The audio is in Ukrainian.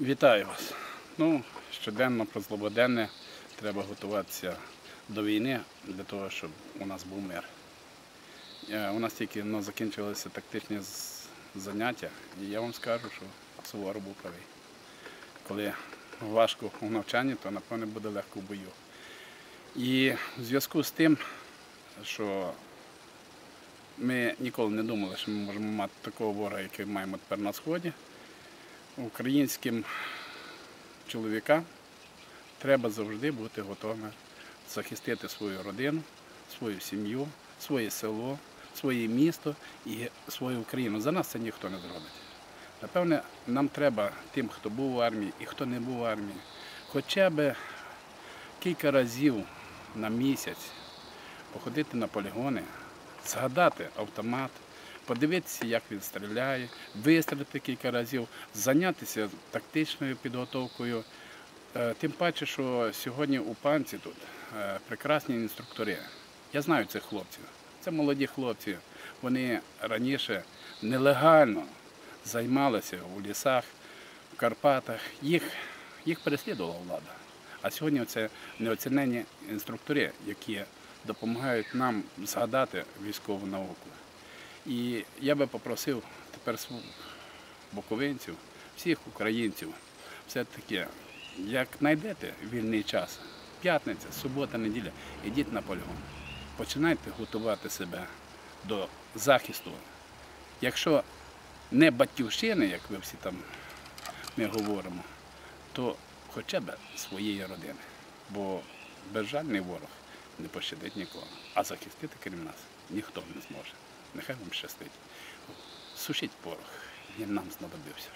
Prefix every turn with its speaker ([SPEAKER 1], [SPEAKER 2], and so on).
[SPEAKER 1] Вітаю вас. Ну, щоденно про злободенне треба готуватися до війни для того, щоб у нас був мир. Е, У нас тільки ну, закінчилися тактичні заняття, і я вам скажу, що Суворов був правий. Коли важко у навчанні, то напевне буде легко в бою. І в зв'язку з тим, що ми ніколи не думали, що ми можемо мати такого ворога, який маємо тепер на сході українським чоловікам треба завжди бути готовими захистити свою родину, свою сім'ю, своє село, своє місто і свою Україну. За нас це ніхто не зробить. Напевне, нам треба тим, хто був в армії і хто не був в армії, хоча б кілька разів на місяць походити на полігони, згадати автомат, подивитися, як він стріляє, вистрілити кілька разів, зайнятися тактичною підготовкою. Е, Тим паче, що сьогодні у панці тут е, прекрасні інструктори. Я знаю цих хлопців. Це молоді хлопці. Вони раніше нелегально займалися у лісах, в Карпатах. Їх, їх переслідувала влада. А сьогодні це неоцінені інструктори, які допомагають нам згадати військову науку. І я би попросив тепер буковинців, всіх українців, все-таки, як знайдете вільний час, п'ятниця, субота, неділя, ідіть на полігон. Починайте готувати себе до захисту. Якщо не батьківщини, як ви всі там ми говоримо, то хоча б своєї родини. Бо безжальний ворог не пощадить нікого. А захистити крім нас ніхто не зможе. Нехай вам щастить. Сушіть порох, він нам знадобився.